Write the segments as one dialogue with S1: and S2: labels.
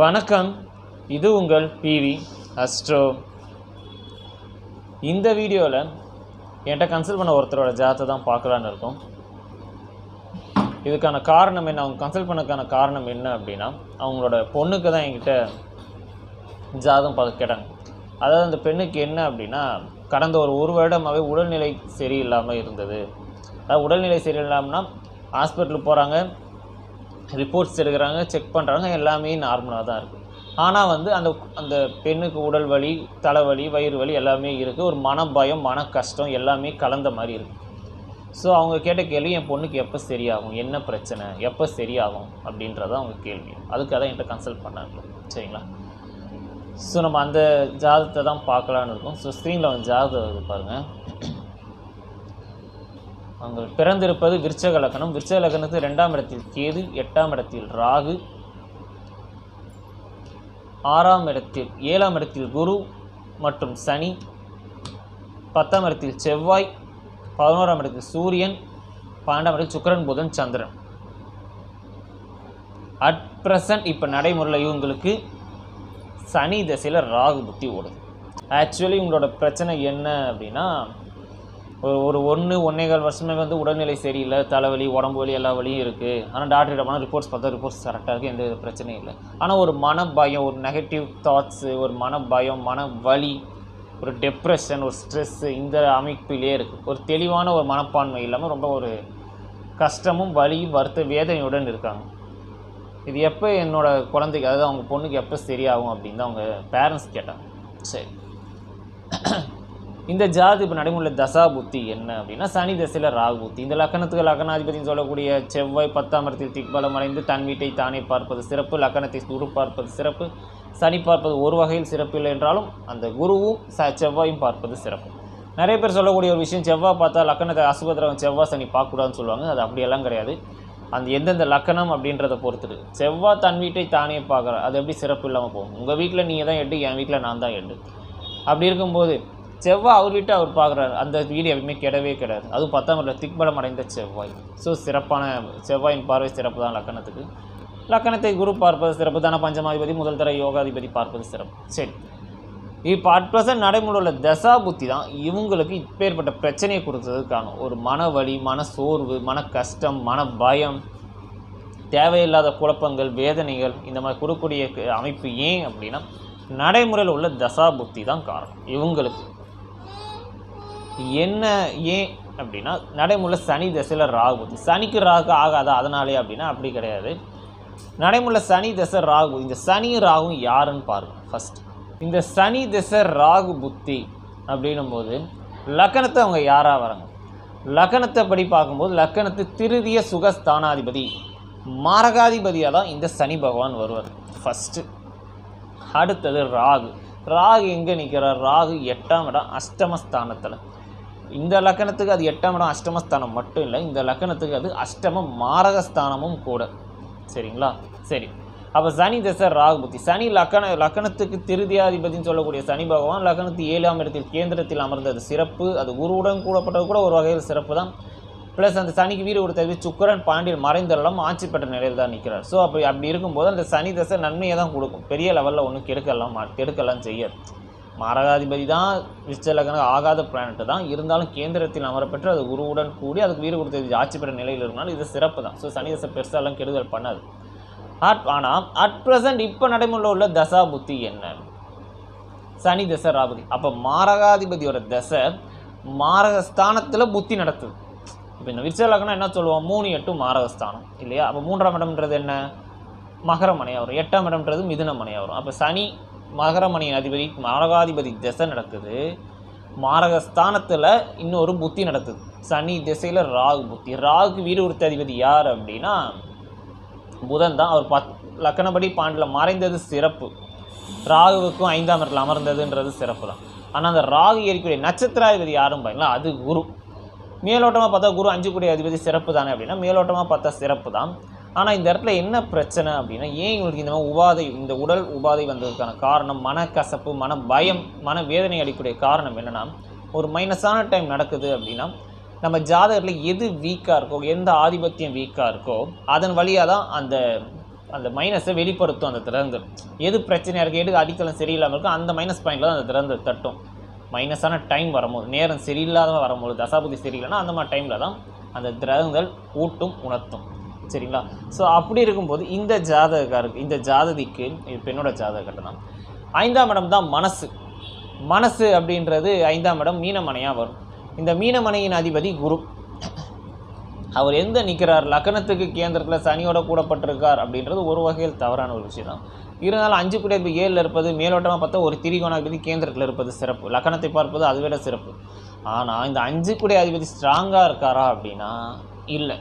S1: வணக்கம். இது உங்கள் பிவி அஸ்ட்ரோ இந்த வீடியோவில் என்கிட்ட கன்சல்ட் பண்ண ஒருத்தரோட ஜாத்தை தான் பார்க்கலான்னு இருக்கோம். இதுக்கான காரணம் என்ன? அவங்க கன்சல்ட் பண்ணதுக்கான காரணம் என்ன அப்படின்னா அவங்களோட பொண்ணுக்கு தான் என்கிட்ட ஜாதம் பார்க்க கேட்டாங்க. அதாவது அந்த பெண்ணுக்கு என்ன அப்படின்னா கடந்த ஒரு ஒரு வருடமாகவே உடல்நிலை சரியில்லாமல் இருந்தது. அதாவது உடல்நிலை சரியில்லாமல்னா ஹாஸ்பிட்டலுக்கு போகிறாங்க ரிப்போர்ட்ஸ் எடுக்கிறாங்க செக் பண்ணுறாங்க எல்லாமே நார்மலாக தான் இருக்குது ஆனால் வந்து அந்த அந்த பெண்ணுக்கு உடல் வலி தலைவலி வயிறு வலி எல்லாமே இருக்குது ஒரு மன பயம் மன கஷ்டம் எல்லாமே கலந்த மாதிரி இருக்குது ஸோ அவங்க கேட்ட கேள்வி என் பொண்ணுக்கு எப்போ சரியாகும்? என்ன பிரச்சனை? எப்போ சரியாகும்? அப்படின்றத அவங்க கேள்வி. அதுக்காக தான் என்கிட்ட கன்சல்ட் பண்ணாங்க. சரிங்களா? ஸோ நம்ம அந்த ஜாதத்தை தான் பார்க்கலான்னு இருக்கோம். ஸோ ஸ்க்ரீனில் வந்து ஜாதகம் பாருங்கள் அவங்க பிறந்திருப்பது விருச்சக லக்கணம் விருச்சக லக்னத்து ரெண்டாம் இடத்தில் கேது எட்டாம் இடத்தில் ராகு ஆறாம் இடத்தில் ஏழாம் இடத்தில் குரு மற்றும் சனி பத்தாம் இடத்தில் செவ்வாய் பதினோராம் இடத்தில் சூரியன் பன்னெண்டாம் இடத்தில் சுக்கரன் புதன் சந்திரன். அட் ப்ரெசன்ட் இப்போ நடைமுறையில் இவங்களுக்கு சனி திசையில் ராகு புத்தி ஓடுது. ஆக்சுவலி உங்களோட பிரச்சனை என்ன அப்படின்னா ஒரு ஒரு ஒன்று ஒன்றேகால் வருஷமே வந்து உடல்நிலை சரியில்லை தலைவலி உடம்பு வலி எல்லா வலியும் இருக்குது ஆனால் டாக்டர்கிட்ட போனால் ரிப்போர்ட்ஸ் பார்த்தா ரிப்போர்ட்ஸ் கரெக்டாக இருக்குது எந்த பிரச்சனையும் இல்லை. ஆனால் ஒரு மன பயம் ஒரு நெகட்டிவ் தாட்ஸு ஒரு மன பயம் மன வலி ஒரு டெப்ரெஷன் ஒரு ஸ்ட்ரெஸ்ஸு இந்த அமைப்பிலே இருக்குது ஒரு தெளிவான ஒரு மனப்பான்மை இல்லாமல் ரொம்ப ஒரு கஷ்டமும் வலியும் வருத்த வேதனையுடன் இருக்காங்க. இது எப்போ என்னோடய குழந்தைக்கு அதாவது அவங்க பொண்ணுக்கு எப்போ சரியாகும் அப்படின்னு தான் அவங்க பேரண்ட்ஸ் கேட்டாங்க. சரி. இந்த ஜாதி இப்போ நடைமுறையில் தசா புத்தி என்ன அப்படின்னா சனி தசையில் ராகு புத்தி. இந்த லக்கணத்துக்கு லக்கணாதிபதினு சொல்லக்கூடிய செவ்வாய் பத்தாம் இடத்தில் திக்பலம் அடைந்து தன் வீட்டை தானே பார்ப்பது சிறப்பு லக்கணத்தை குரு பார்ப்பது சிறப்பு சனி பார்ப்பது ஒரு வகையில் சிறப்பு இல்லை என்றாலும் அந்த குருவும் ச செவ்வாயும் பார்ப்பது சிறப்பு. நிறைய பேர் சொல்லக்கூடிய ஒரு விஷயம் செவ்வாய் பார்த்தா லக்கணத்தை அசுபத்திரம் செவ்வாய் சனி பார்க்கக்கூடாதுன்னு சொல்லுவாங்க. அது அப்படியெல்லாம் கிடையாது. அந்த எந்தெந்த லக்கணம் அப்படின்றத பொறுத்துட்டு. செவ்வாய் தன் வீட்டை தானே பார்க்குற அது எப்படி சிறப்பு இல்லாமல் போகும்? உங்கள் வீட்டில் நீங்கள் தான் எட்டு என் வீட்டில் நான் தான் எட்டு. அப்படி இருக்கும்போது செவ்வாய் அவர் வீட்டை அவர் பார்க்குறாரு. அந்த வீடு எப்பவுமே கிடவே கிடையாது அதுவும் பத்தாம் இல்லை திக்பலம் அடைந்த செவ்வாய். ஸோ சிறப்பான செவ்வாயின் பார்வை சிறப்பு தான் லக்கணத்துக்கு. லக்கணத்தை குரு பார்ப்பது சிறப்பு. தான பஞ்சமாதிபதி முதல் தர யோகாதிபதி பார்ப்பது சிறப்பு. சரி. இப்போ அட் ப்ரெசன்ட் நடைமுறை உள்ள தசா புத்தி தான் இவங்களுக்கு இப்பேற்பட்ட பிரச்சனையை கொடுத்ததுக்கான ஒரு மன வலி மன சோர்வு மன கஷ்டம் மன பயம் தேவையில்லாத குழப்பங்கள் வேதனைகள் இந்த மாதிரி கொடுக்கக்கூடிய அமைப்பு ஏன் அப்படின்னா நடைமுறையில் உள்ள தசா புத்தி தான் காரணம். இவங்களுக்கு என்ன ஏன் அப்படின்னா நடைமுறை சனி தசையில் ராகு புத்தி. சனிக்கு ராகு ஆகாதா அதனாலே அப்படின்னா அப்படி கிடையாது. நடைமுறை சனி தசை ராகு இந்த சனி ராகும் யாருன்னு பாருங்கள் ஃபர்ஸ்ட் இந்த சனி திசை ராகு புத்தி அப்படின்னும் போது லக்கணத்தை அவங்க யாராக வராங்க? லக்கணத்தை படி பார்க்கும்போது லக்கணத்து திருதிய சுகஸ்தானாதிபதி மாரகாதிபதியாக தான் இந்த சனி பகவான் வருவார். ஃபஸ்ட்டு அடுத்தது ராகு. ராகு எங்கே நிற்கிறார் ராகு எட்டாம் இடம் அஷ்டமஸ்தானத்தில். இந்த லக்கணத்துக்கு அது எட்டாம் இடம் அஷ்டமஸ்தானம் மட்டும் இல்லை இந்த லக்கணத்துக்கு அது அஷ்டம மாரகஸ்தானமும் கூட. சரிங்களா? சரி. அப்போ சனி தசை ராகு புத்தி. சனி லக்கண லக்கணத்துக்கு திருதியாதிபதினு சொல்லக்கூடிய சனி பகவான் லக்கணத்து ஏழாம் இடத்தில் கேந்திரத்தில் அமர்ந்தது. சிறப்பு. அது குருவுடன் கூடப்பட்டது கூட ஒரு வகையில் சிறப்பு தான். ப்ளஸ் அந்த சனிக்கு வீடு கொடுத்தது சுக்கரன் பாண்டியன் மறைந்தளம் ஆட்சி பெற்ற நிலையில் தான் நிற்கிறார் ஸோ அப்படி அப்படி இருக்கும்போது அந்த சனி தசை நன்மையை தான் கொடுக்கும். பெரிய லெவலில் ஒன்றும் கெடுக்கலாம் கெடுக்கலாம் செய்யாது. மரகாதிபதி தான் விச்சலக்கணம் ஆகாத பிளானட்டு தான். இருந்தாலும் கேந்திரத்தில் அமரப்பெற்று அது குருவுடன் கூடி அதுக்கு வீடு கொடுத்தது ஆட்சி பெற்ற நிலையில் இருந்தாலும் இது சிறப்பு தான். ஸோ சனி தசை பெருசாலாம் கெடுதல் பண்ணாது. அட் ஆனால் அட் ப்ரெசன்ட் இப்போ நடைமுறையில் உள்ள தசா புத்தி என்ன? சனி தசை ராபதி அப்போ மாரகாதிபதியோட தசை மாரகஸ்தானத்தில் புத்தி நடத்துது. இப்போ இந்த விருச்சலக்கணம் என்ன சொல்லுவோம்? மூணு எட்டு மாரகஸ்தானம் இல்லையா? அப்போ மூன்றாம் இடம்ன்றது என்ன? மகரமனையாக வரும் எட்டாம் இடம்ன்றது மிதுனமனையாக வரும் அப்போ சனி மகரமணியின் அதிபதி மாரகாதிபதி திசை நடக்குது. மாரகஸ்தானத்தில் இன்னொரு புத்தி நடக்குது. சனி திசையில் ராகு புத்தி. ராகு வீடு உறுத்த அதிபதி யார் அப்படின்னா புதன் தான். அவர் பத் லக்கணப்படி பாண்டில் மறைந்தது சிறப்பு. ராகுவுக்கும் ஐந்தாம் இடத்துல அமர்ந்ததுன்றது சிறப்பு தான். ஆனால் அந்த ராகு ஏறிக்கூடிய நட்சத்திராதிபதி யாரும் பாருங்களா அது குரு. மேலோட்டமாக பார்த்தா குரு அஞ்சு கூடிய அதிபதி சிறப்பு தானே அப்படின்னா மேலோட்டமாக பார்த்தா சிறப்பு தான். ஆனால் இந்த இடத்துல என்ன பிரச்சனை அப்படின்னா ஏன் இவங்களுக்கு இந்த மாதிரி உபாதை இந்த உடல் உபாதை வந்ததுக்கான காரணம் மனக்கசப்பு மன பயம் மன வேதனை அடிக்கக்கூடிய காரணம் என்னென்னா ஒரு மைனஸான டைம் நடக்குது அப்படின்னா நம்ம ஜாதகத்தில் எது வீக்காக இருக்கோ எந்த ஆதிபத்தியம் வீக்காக இருக்கோ அதன் வழியாக தான் அந்த அந்த மைனஸை வெளிப்படுத்தும் அந்த திறந்து எது பிரச்சனையாக இருக்குது எது அடித்தளம் சரியில்லாமல் இருக்கோ அந்த மைனஸ் பாயிண்டில் தான் அந்த திறந்து தட்டும். மைனஸான டைம் வரும்போது நேரம் சரியில்லாத வரும்போது தசாபதி சரியில்லைன்னா அந்த மாதிரி டைமில் தான் அந்த திரகங்கள் ஊட்டும் உணர்த்தும். சரிங்களா? ஸோ அப்படி இருக்கும்போது இந்த ஜாதகக்காருக்கு இந்த ஜாததிக்கு பெண்ணோட ஜாதக கட்டணம் ஐந்தாம் இடம் தான் மனசு. மனசு அப்படின்றது ஐந்தாம் இடம் மீனமனையாக வரும். இந்த மீனமனையின் அதிபதி குரு. அவர் எந்த நிற்கிறார் லக்னத்துக்கு கேந்திரத்தில் சனியோட கூடப்பட்டிருக்கார் அப்படின்றது ஒரு வகையில் தவறான ஒரு விஷயம் தான் இருந்தாலும் அஞ்சு குடியரசு ஏழில் இருப்பது மேலோட்டமாக பார்த்தா ஒரு திரிகோணாதிபதி கேந்திரத்தில் இருப்பது சிறப்பு. லக்கணத்தை பார்ப்பது அதை விட சிறப்பு. ஆனால் இந்த அஞ்சு குடை அதிபதி ஸ்ட்ராங்காக இருக்காரா அப்படின்னா இல்லை.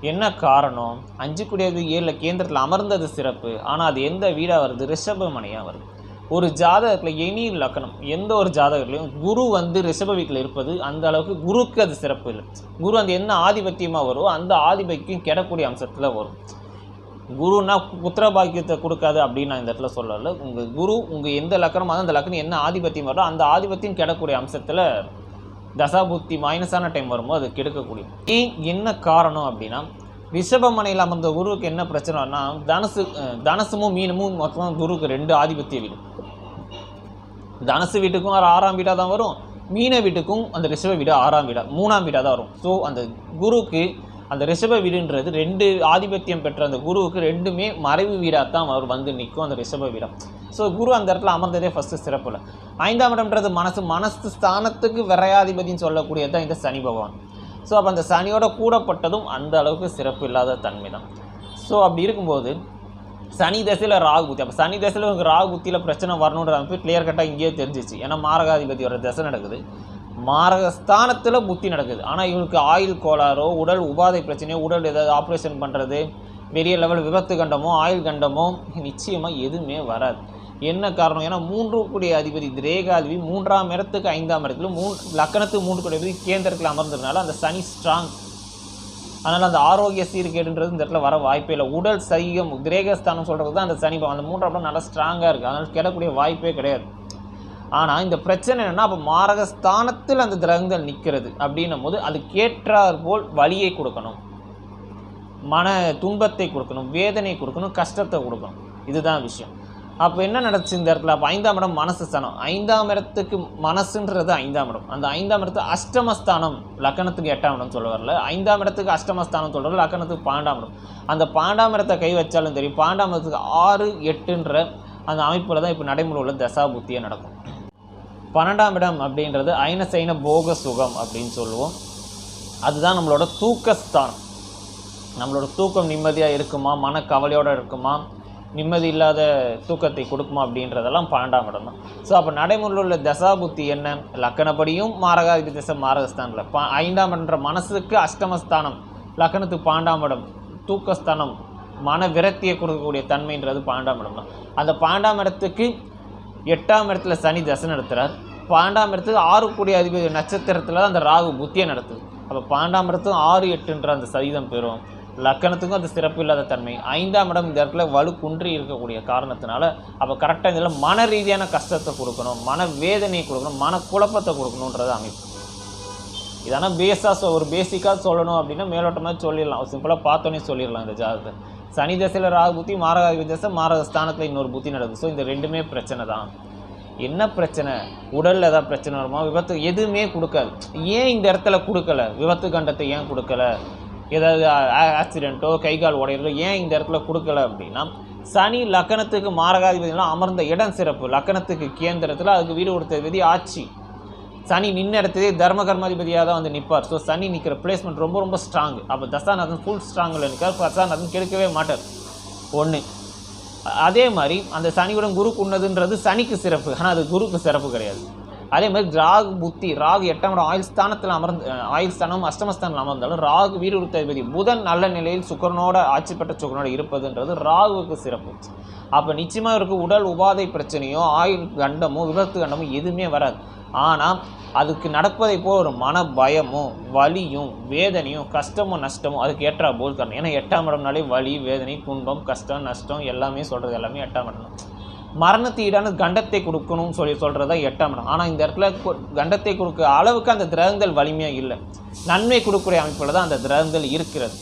S1: என்ன காரணம்? அஞ்சு கூடியது ஏழில் கேந்திரத்தில் அமர்ந்தது சிறப்பு. ஆனால் அது எந்த வீடாக வருது? ரிஷபமனையாக வருது. ஒரு ஜாதகத்தில் எனி லக்கணம். எந்த ஒரு ஜாதகத்துலையும் குரு வந்து ரிஷப வீட்டில் இருப்பது அந்த அளவுக்கு குருக்கு அது சிறப்பு இல்லை. குரு அந்த என்ன ஆதிபத்தியமாக வருமோ அந்த ஆதிபத்தியம் கெடக்கூடிய அம்சத்தில் வரும். குருன்னா புத்திர பாக்கியத்தை கொடுக்காது அப்படின்னு நான் இந்த இடத்துல சொல்லலை. உங்கள் குரு உங்கள் எந்த லக்கணமாக அந்த லக்கணம் என்ன ஆதிபத்தியம் வரோ அந்த ஆதிபத்தியம் கெடக்கூடிய அம்சத்தில் தசாபுக்தி மைனஸான டைம் வரும்போது அது கெடுக்கக்கூடிய என்ன காரணம் அப்படின்னா ரிஷபமனையில் அமர்ந்த குருவுக்கு என்ன பிரச்சனைனா தனசு தனசுமும் மீனமும் மொத்தமாக குருவுக்கு ரெண்டு ஆதிபத்திய வீடு. தனசு வீட்டுக்கும் ஒரு ஆறாம் வீடாக தான் வரும். மீன வீட்டுக்கும் அந்த ரிஷப வீடு ஆறாம் வீடாக மூணாம் வீடாக தான் வரும். ஸோ அந்த குருவுக்கு அந்த ரிஷப வீடுன்றது ரெண்டு ஆதிபத்தியம் பெற்ற அந்த குருவுக்கு ரெண்டுமே மறைவு வீடாக தான் அவர் வந்து நிற்கும் அந்த ரிஷப வீடம். ஸோ குரு அந்த இடத்துல அமர்ந்ததே ஃபஸ்ட்டு சிறப்பு இல்லை. ஐந்தாம் இடம்ன்றது மனசு மனசு ஸ்தானத்துக்கு விரையாதிபதினு சொல்லக்கூடியது தான் இந்த சனி பகவான். ஸோ அப்போ அந்த சனியோட கூடப்பட்டதும் அந்த அளவுக்கு சிறப்பு இல்லாத தன்மை தான். ஸோ அப்படி இருக்கும்போது சனி தசையில் ராகு புத்தி. அப்போ சனி தசையில் உங்களுக்கு ராகு புத்தியில் பிரச்சனை வரணுன்ற அமைப்பு கிளியர் கட்டாக இங்கேயே தெரிஞ்சிச்சு. ஏன்னா மாரகாதிபதியோட தசை நடக்குது. மாரகஸ்தானத்தில் புத்தி நடக்குது. ஆனால் இவனுக்கு ஆயுள் கோளாறோ உடல் உபாதை பிரச்சனையோ உடல் ஏதாவது ஆப்ரேஷன் பண்ணுறது பெரிய லெவல் விபத்து கண்டமோ ஆயுள் கண்டமோ நிச்சயமாக எதுவுமே வராது. என்ன காரணம்? ஏன்னா மூன்று கூடிய அதிபதி திரேகாதிபதி மூன்றாம் இடத்துக்கு ஐந்தாம் இடத்துல மூணு லக்கணத்துக்கு மூன்று கூடிய அதிபதி கேந்திரத்தில் அமர்ந்ததுனால அந்த சனி ஸ்ட்ராங் அதனால் அந்த ஆரோக்கிய சீர்கேடுன்றது இந்த இடத்துல வர வாய்ப்பே இல்லை. உடல் சைகம் கிரேகஸ்தானம் சொல்கிறது தான் அந்த சனி அந்த மூன்றாம் இடம் நல்லா ஸ்ட்ராங்காக இருக்குது அதனால் கிடக்கூடிய வாய்ப்பே கிடையாது. ஆனால் இந்த பிரச்சனை என்னென்னா அப்போ மாரகஸ்தானத்தில் அந்த கிரகங்கள் நிற்கிறது அப்படின்னும் போது அதுக்கேற்றாற் போல் வலியை கொடுக்கணும். மன துன்பத்தை கொடுக்கணும் வேதனை கொடுக்கணும் கஷ்டத்தை கொடுக்கணும். இதுதான் விஷயம். அப்போ என்ன நடந்துச்சு இந்த இடத்துல? அப்போ ஐந்தாம் இடம் மனசு ஸ்தானம். ஐந்தாம் இடத்துக்கு மனசுன்றது ஐந்தாம் இடம். அந்த ஐந்தாம் இடத்து அஷ்டமஸ்தானம் லக்கணத்துக்கு எட்டாம் இடம் சொல்ல வரல ஐந்தாம் இடத்துக்கு அஷ்டமஸ்தானம் சொல்கிறது லக்கணத்துக்கு பாண்டாம் இடம். அந்த பாண்டாம் இடத்தை கை வச்சாலும் தெரியும் பாண்டாம் இடத்துக்கு ஆறு எட்டுன்ற அந்த அமைப்பில் தான் இப்போ நடைமுறை உள்ள தசாபுத்தியே நடக்கும். பன்னெண்டாம் இடம் அப்படின்றது ஐன சைன போக சுகம் அப்படின்னு சொல்லுவோம். அதுதான் நம்மளோட தூக்கஸ்தானம். நம்மளோட தூக்கம் நிம்மதியாக இருக்குமா? மன கவலையோடு இருக்குமா? நிம்மதி இல்லாத தூக்கத்தை கொடுக்குமா அப்படின்றதெல்லாம் பன்னெண்டாம் இடம் தான். ஸோ அப்போ நடைமுறையில் உள்ள தசாபுத்தி என்ன? லக்கணப்படியும் மாரகாதிபதி திசை மாரகஸ்தானில் பா ஐந்தாம் இடம்ன்ற மனசுக்கு அஷ்டமஸ்தானம். லக்கணத்துக்கு பாண்டாம் இடம். தூக்கஸ்தானம். மன விரக்தியை கொடுக்கக்கூடிய தன்மைன்றது பாண்டாம் இடம் தான். அந்த பாண்டாம் இடத்துக்கு எட்டாம் இடத்துல சனி தசை நடத்துகிறார் பன்னெண்டாம் இடத்துக்கு ஆறு கூடிய அதிபதி நட்சத்திரத்தில் தான் அந்த ராகு புத்தியை நடத்துது. அப்போ பன்னெண்டாம் இடத்துக்கும் ஆறு எட்டுன்ற அந்த சதீதம் பெறும். லக்கணத்துக்கும் அது சிறப்பு இல்லாத தன்மை. ஐந்தாம் இடம் இந்த இடத்துல வலு குன்றி இருக்கக்கூடிய காரணத்தினால அப்போ கரெக்டாக இதில் மன ரீதியான கஷ்டத்தை கொடுக்கணும் மன வேதனையை கொடுக்கணும் மன குழப்பத்தை கொடுக்கணுன்றது அமைப்பு. இதெல்லாம் பேஸாக ஒரு பேசிக்காக சொல்லணும் அப்படின்னா மேலோட்டமாக சொல்லிடலாம். சிம்பிளாக பார்த்தோன்னே சொல்லிடலாம் இந்த ஜாதகத்தை. சனி தசையில் ராகு புத்தி மாரகாதிபதி தசை மாரக ஸ்தானத்தில் இன்னொரு புத்தி நடக்குது. ஸோ இந்த ரெண்டுமே பிரச்சனை தான். என்ன பிரச்சனை? உடலில் ஏதாவது பிரச்சனை வருமா? விபத்து எதுவுமே கொடுக்காது ஏன் இந்த இடத்துல கொடுக்கல? விபத்து கண்டத்தை ஏன் கொடுக்கல? ஏதாவது ஆக்சிடெண்ட்டோ கை கால் உடையிறதோ ஏன் இந்த இடத்துல கொடுக்கல அப்படின்னா சனி லக்கணத்துக்கு மாரகாதிபதிலாம் அமர்ந்த இடம் சிறப்பு. லக்கணத்துக்கு கேந்திரத்தில் அதுக்கு வீடு கொடுத்த விதி ஆட்சி. சனி நின்ன இடத்ததே தர்ம கர்மாதிபதியாக தான் வந்து நிற்பார் ஸோ சனி நிற்கிற பிளேஸ்மெண்ட் ரொம்ப ரொம்ப ஸ்ட்ராங் அப்போ தசாநாதன் ஃபுல் ஸ்ட்ராங்கில் நிற்கார் தசாநாதன் கெடுக்கவே மாட்டார். ஒன்று அதே மாதிரி அந்த சனியுடன் குருக்கு உண்ணதுன்றது சனிக்கு சிறப்பு. ஆனால் அது குருக்கு சிறப்பு கிடையாது. அதே மாதிரி ராகு புத்தி ராகு எட்டாம் இடம் ஆயுள் ஸ்தானத்தில் அமர்ந்து ஆயுள் ஸ்தானம் அஷ்டமஸ்தானம் அமர்ந்தாலும் ராகு வீடு புதன் நல்ல நிலையில் சுக்கரனோட ஆட்சி பெற்ற சுக்கரனோட இருப்பதுன்றது ராகுவுக்கு சிறப்பு. அப்போ நிச்சயமாக இருக்கு உடல் உபாதை பிரச்சனையோ ஆயுள் கண்டமோ விபத்து கண்டமோ எதுவுமே வராது. ஆனால் அதுக்கு நடப்பதை போல் ஒரு மன பயமும் வலியும் வேதனையும் கஷ்டமும் நஷ்டமும் அதுக்கு ஏற்றா போல் காரணம் ஏன்னா எட்டாம் இடம்னாலே வலி வேதனை துன்பம் கஷ்டம் நஷ்டம் எல்லாமே சொல்கிறது எல்லாமே எட்டாம் இடம் தான். மரணத்து ஈடான கண்டத்தை கொடுக்கணும்னு சொல்லி சொல்கிறது தான் எட்டாம் இடம். ஆனால் இந்த இடத்துல கொ- கண்டத்தை கொடுக்க அளவுக்கு அந்த கிரகங்கள் வலிமையாக இல்லை. நன்மை கொடுக்கக்கூடிய அமைப்பில் தான் அந்த கிரகங்கள் இருக்கிறது.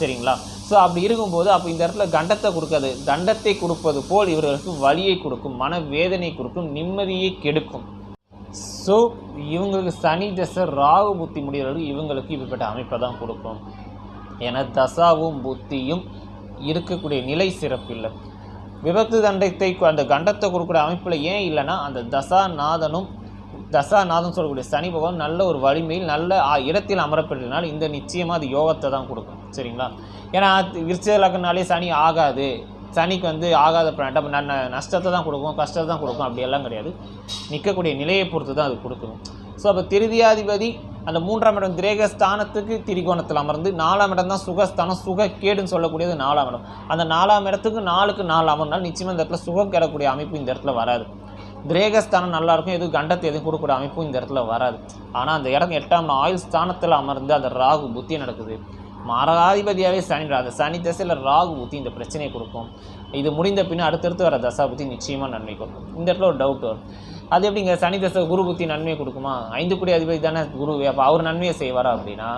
S1: சரிங்களா? ஸோ அப்படி இருக்கும்போது அப்போ இந்த இடத்துல கண்டத்தை கொடுக்காது. தண்டத்தை கொடுப்பது போல் இவர்களுக்கு வலியை கொடுக்கும் மன வேதனை கொடுக்கும் நிம்மதியை கெடுக்கும். ஸோ இவங்களுக்கு சனி தசை ராகு புத்தி முடிகிறவர்களுக்கு இவங்களுக்கு இப்படிப்பட்ட அமைப்பை தான் கொடுக்கும். என தசாவும் புத்தியும் இருக்கக்கூடிய நிலை சிறப்பில்லை. விபத்து தண்டத்தை அந்த கண்டத்தை கொடுக்குற அமைப்பில் ஏன் இல்லைன்னா அந்த தசாநாதனும் தசாநாதன் சொல்லக்கூடிய சனி பகவான் நல்ல ஒரு வலிமையில் நல்ல இடத்தில் அமரப்பட்டதுனால இந்த நிச்சயமாக அது யோகத்தை தான் கொடுக்கும். சரிங்களா? ஏன்னா விருச்சிக லக்னாலே சனி ஆகாது. சனிக்கு வந்து ஆகாத பிளானட் அப்போ நஷ்டத்தை தான் கொடுக்கும் கஷ்டத்தை தான் கொடுக்கும் அப்படியெல்லாம் கிடையாது. நிற்கக்கூடிய நிலையை பொறுத்து தான் அது கொடுக்கும் ஸோ அப்போ திருதியாதிபதி அந்த மூன்றாம் இடம் திரேக ஸ்தானத்துக்கு திரிகோணத்தில் அமர்ந்து நாலாம் இடம் தான் சுகஸ்தானம் சுக கேடுன்னு சொல்லக்கூடியது நாலாம் இடம். அந்த நாலாம் இடத்துக்கு நாலுக்கு நாலு அமர்ந்தால் நிச்சயமாக இந்த இடத்துல சுகம் கிடக்கூடிய அமைப்பு இந்த இடத்துல வராது. திரேகஸ்தானம் நல்லா இருக்கும் எதுவும் கண்டத்தை எதுவும் கொடுக்கக்கூடிய அமைப்பும் இந்த இடத்துல வராது. ஆனால் அந்த இடம் எட்டாம் ஆயுள் ஸ்தானத்தில் அமர்ந்து அந்த ராகு புத்தி நடக்குது. மரகாதிபதியாகவே சனி அந்த சனி தசையில் ராகு புத்தி இந்த பிரச்சனையை கொடுக்கும். இது முடிந்த பின்ன அடுத்தடுத்து வர தசா புத்தி நிச்சயமாக நன்மை கொடுக்கும். இந்த இடத்துல ஒரு டவுட் வரும். அது எப்படிங்க? சனி தசை குரு புத்தி நன்மையை கொடுக்குமா? ஐந்து குடி அதிபதி தானே குருவே அப்போ அவர் நன்மையை செய்வாரா அப்படின்னா?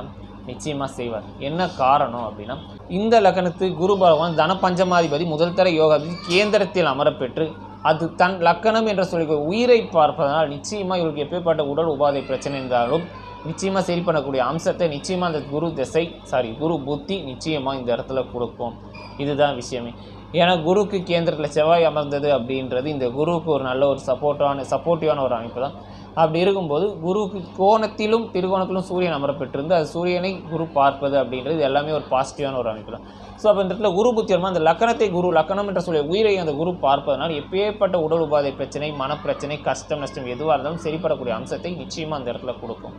S1: நிச்சயமாக செய்வார். என்ன காரணம் அப்படின்னா இந்த லக்கணத்து குரு பகவான் தனபஞ்சமாதிபதி முதல் தர யோகாபதி கேந்திரத்தில் அமரப்பெற்று அது தன் லக்கணம் என்ற சொல்லி உயிரை பார்ப்பதனால் நிச்சயமாக இவருக்கு எப்பேற்பட்ட உடல் உபாதை பிரச்சனை இருந்தாலும் நிச்சயமாக சரி பண்ணக்கூடிய அம்சத்தை நிச்சயமாக அந்த குரு திசை சாரி குரு புத்தி நிச்சயமாக இந்த இடத்துல கொடுக்கும். இதுதான் விஷயமே. ஏன்னா குருக்கு கேந்திரத்தில் செவ்வாய் அமர்ந்தது அப்படின்றது இந்த குருவுக்கு ஒரு நல்ல ஒரு சப்போர்ட்டான சப்போர்ட்டிவான ஒரு அமைப்பு தான். அப்படி இருக்கும்போது குருவுக்கு கோணத்திலும் திருகோணத்திலும் சூரியன் அமரப்பெற்றிருந்து அது சூரியனை குரு பார்ப்பது அப்படின்றது எல்லாமே ஒரு பாசிட்டிவான ஒரு அமைப்பு தான். ஸோ அப்போ இந்த இடத்துல குரு புத்தி அந்த லக்கணத்தை குரு லக்கணம் என்ற சொல்லிய உயிரை அந்த குரு பார்ப்பதனால் எப்பேற்பட்ட உடல் உபாதை பிரச்சனை மனப்பிரச்சனை கஷ்டம் நஷ்டம் எதுவாக இருந்தாலும் சரிப்படக்கூடிய அம்சத்தை நிச்சயமாக அந்த இடத்துல கொடுக்கும்.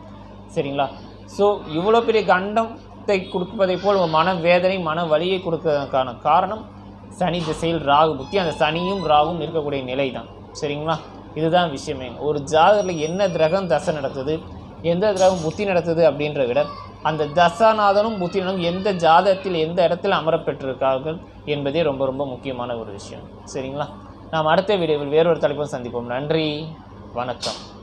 S1: சரிங்களா? ஸோ இவ்வளோ பெரிய கண்டத்தை கொடுப்பதை போல் உங்கள் மன வேதனை மன வலியை கொடுக்கறதுக்கான காரணம் சனி திசையில் ராகு புத்தி. அந்த சனியும் ராகும் இருக்கக்கூடிய நிலை தான் சரிங்களா? இதுதான் விஷயமே. ஒரு ஜாதகத்தில் என்ன கிரகம் தசை நடக்குது எந்த கிரகம் புத்தி நடத்துது அப்படின்ற விட அந்த தசாநாதனும் புத்தினும் எந்த ஜாதகத்தில் எந்த இடத்தில் அமரப்பெற்றிருக்கார்கள் என்பதே ரொம்ப ரொம்ப முக்கியமான ஒரு விஷயம். சரிங்களா? நாம் அடுத்த வீடியோவில் வேறொரு தலைப்பும் சந்திப்போம். நன்றி. வணக்கம்.